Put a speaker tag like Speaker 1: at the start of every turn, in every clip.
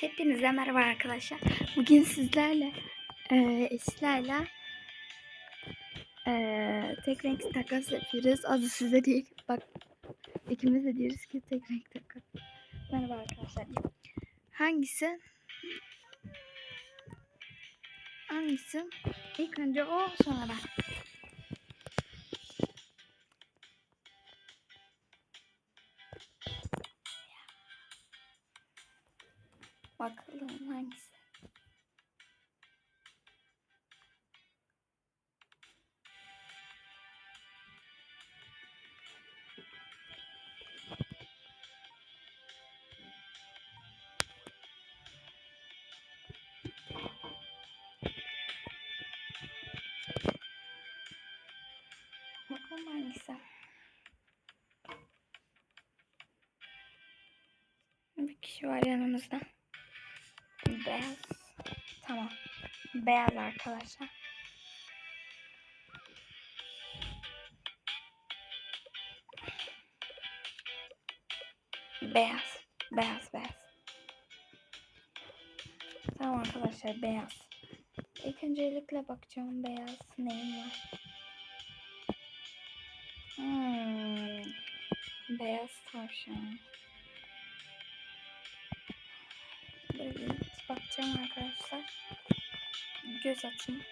Speaker 1: Hepinize merhaba arkadaşlar. Bugün sizlerle e, eşlerle e, tek renk takas yapıyoruz. Adı size değil. Bak ikimiz de diyoruz ki tek renk takas. Merhaba arkadaşlar. Hangisi? Hangisi? İlk önce o sonra ben. Bakalım hangisi? Beyaz arkadaşlar. Beyaz. Beyaz beyaz. Tamam arkadaşlar beyaz. İlk öncelikle bakacağım beyaz neyim var. Hmm. Beyaz tavşan. Böyle bakacağım arkadaşlar. Göz atayım.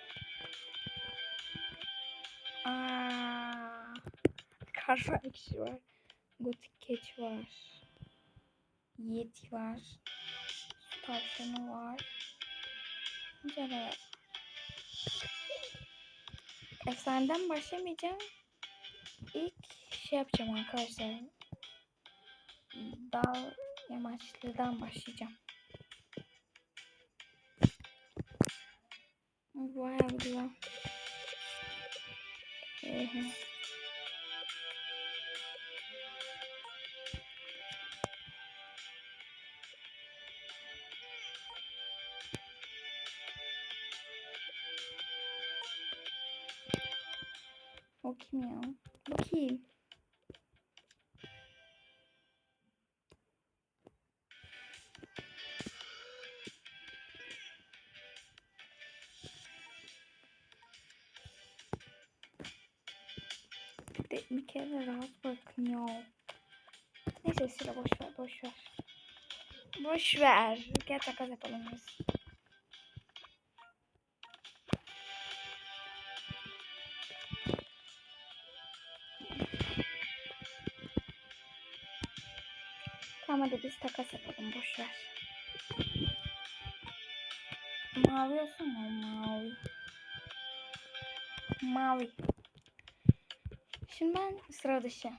Speaker 1: Aa, Karfa ekşi var. Gotik keç var. Yeti var. Su tavşanı var. Cere. Efsaneden başlamayacağım. İlk şey yapacağım arkadaşlar. Dal yamaçlıdan başlayacağım. Bayağı güzel. Ee, O kim ya? Bu Bir, kere rahat bırakın ya. Neyse sıra boş ver boş ver. Boş ver. Gel takas yapalım biz. Tamam hadi biz takas yapalım boş ver. Mavi olsun mu? Mavi. Mavi. Şimdi ben sıra dışı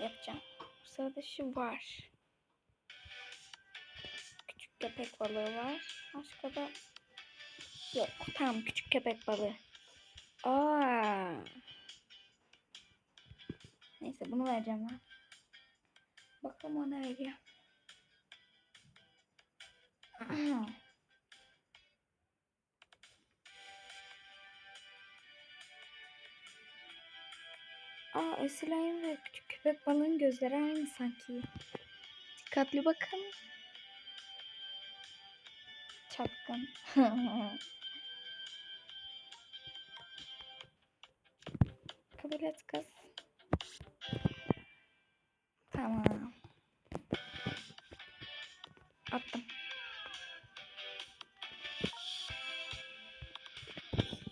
Speaker 1: yapacağım. Sıra dışı var. Küçük köpek balığı var. Başka da yok. Tamam küçük köpek balığı. Aa. Neyse bunu vereceğim ben. Bakalım o ne veriyor. Esilay'ın ve küçük köpek balığın gözleri aynı sanki. Dikkatli bakın. Çapkın. Kabul et kız. Tamam. Attım.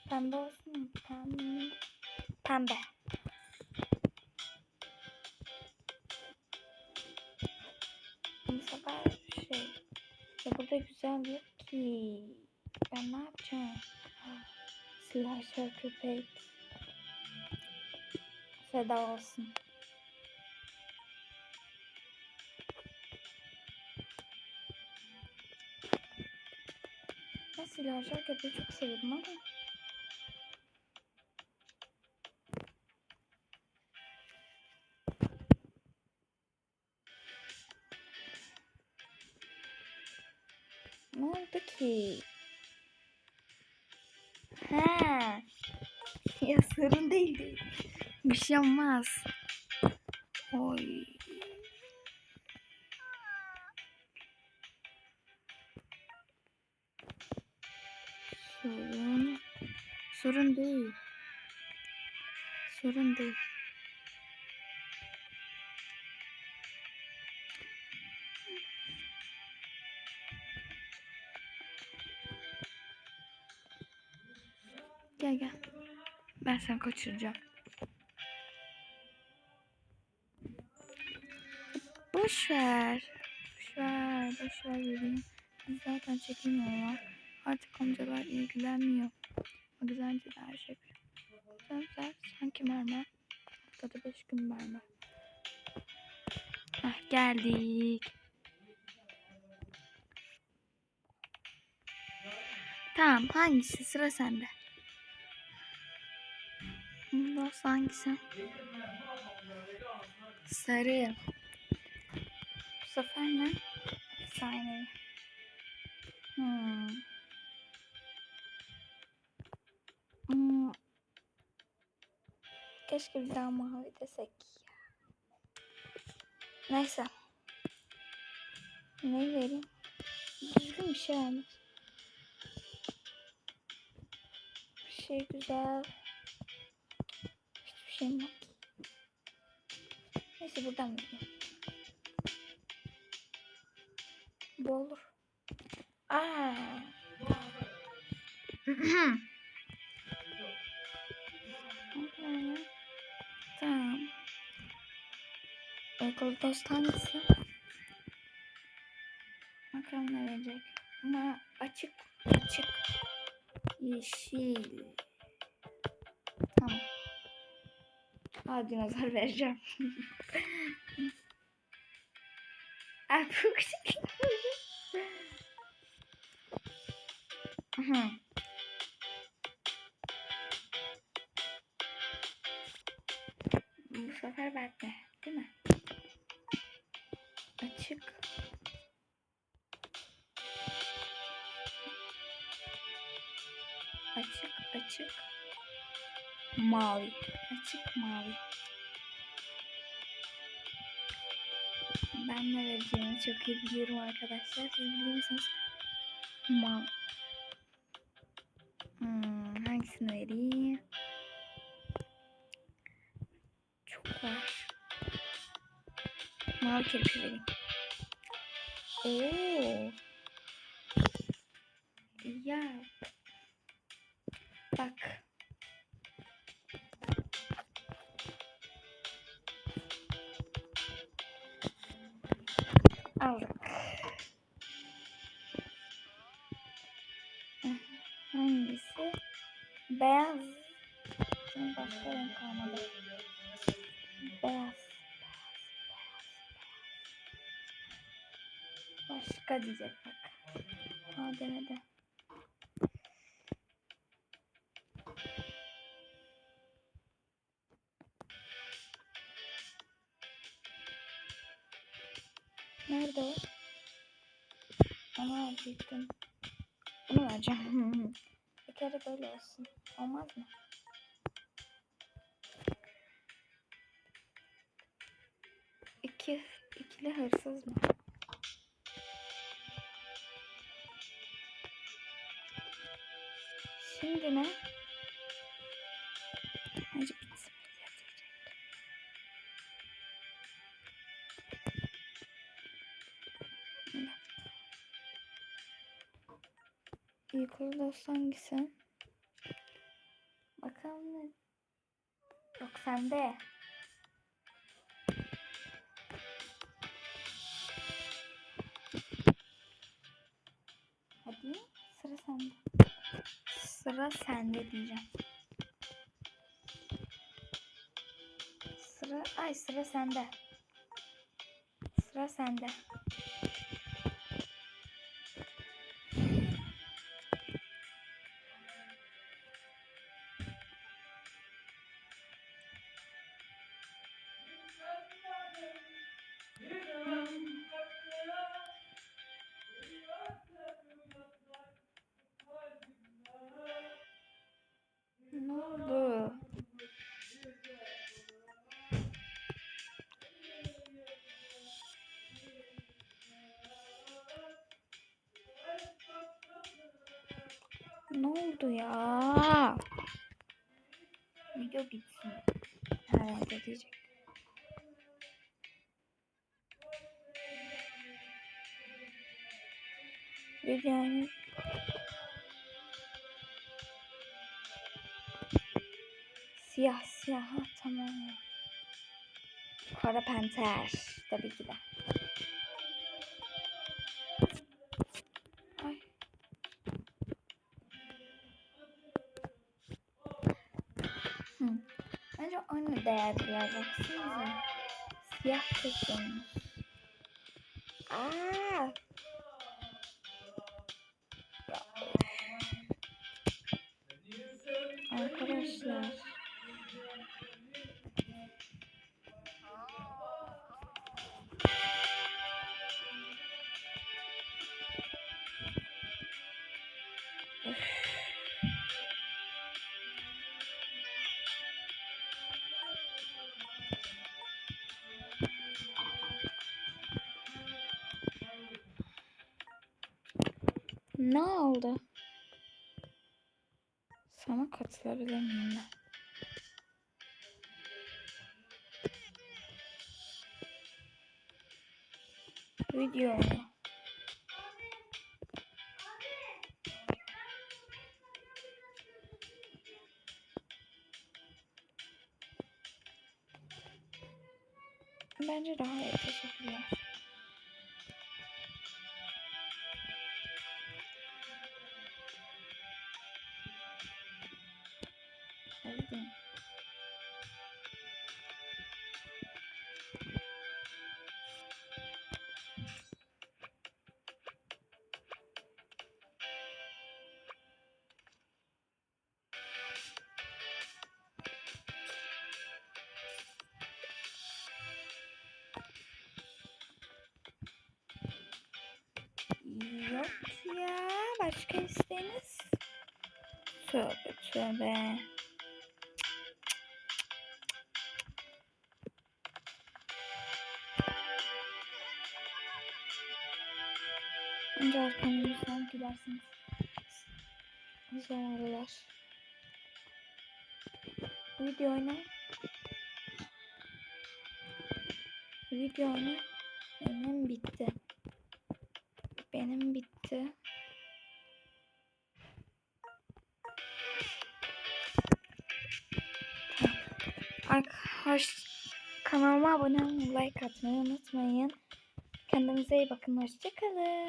Speaker 1: Pembe olsun mu? Pembe. Pembe. Burada güzel yok ki. Ben ne yapacağım? Slasher köpek. Feda olsun. Ben slasher köpeği çok seviyorum ama. Bir şey olmaz. Oy. Sorun. Sorun değil. Sorun değil. Gel gel. Ben seni kaçıracağım. Boş ver. Boş ver. Boş ver bebeğim. Biz zaten çekemiyorlar. Artık amcalar ilgilenmiyor. O her şey. Sen, sen sanki mermer. Haftada beş gün mermer. Ah geldik. Tamam hangisi sıra sende. Nasıl hangisi? Sarı. Bu sefer ne? Saniye. Hmm. Hmm. Keşke bir daha mavi desek. Neyse. Ne vereyim? Düzgün bir şey vermek. Bir şey güzel. Yok. Neyse buradan vereyim. Bu olur. Aa. tamam. Okul dost hangisi? Bakalım ne verecek. Ama açık açık. Yeşil. Tamam. Aa dinozor vereceğim. Aa bu küçük. Hı. Bu sefer bende, değil mi? Açık. Açık, açık. Mavi. Açık mavi. Ben ne vereceğimi çok iyi biliyorum arkadaşlar. Siz biliyor musunuz? Mavi. Hmm, hangisini vereyim? Çok var. Mavi kirpi vereyim. Oo. Ya. Bak. Aldık. Hangisi? Beyaz. Şimdi başka renk kalmadı. Beyaz. Başka diyecek bak. Ha demedi. Bittim. Bunu vereceğim. Bir kere böyle olsun. Olmaz mı? İki, ikili hırsız mı? Şimdi ne? Hadi Yukarı dost hangisi? Bakalım ne? Yok sende. Hadi sıra sende. Sıra sende diyeceğim. Sıra ay sıra sende. Sıra sende. oldu? Ne oldu ya? Video bitsin. Herhalde diyecek. Videonun Siyah siyah ha, tamam. Kara panter tabii ki de. Ay. Hı. Bence aynı değerliler baksanıza. Siyah tek. Aa. Ne oldu? Sana katılabilir miyim ben? Video mu? Sevdim. Yok ya. Başka isteğiniz? Tövbe tövbe. Önce arkamızdan gidersiniz. Aralar. Video oyna. Video oyna. Benim bitti. Benim bitti. Arkadaş kanalıma abone olmayı, like atmayı unutmayın. Kendinize iyi bakın. Hoşçakalın.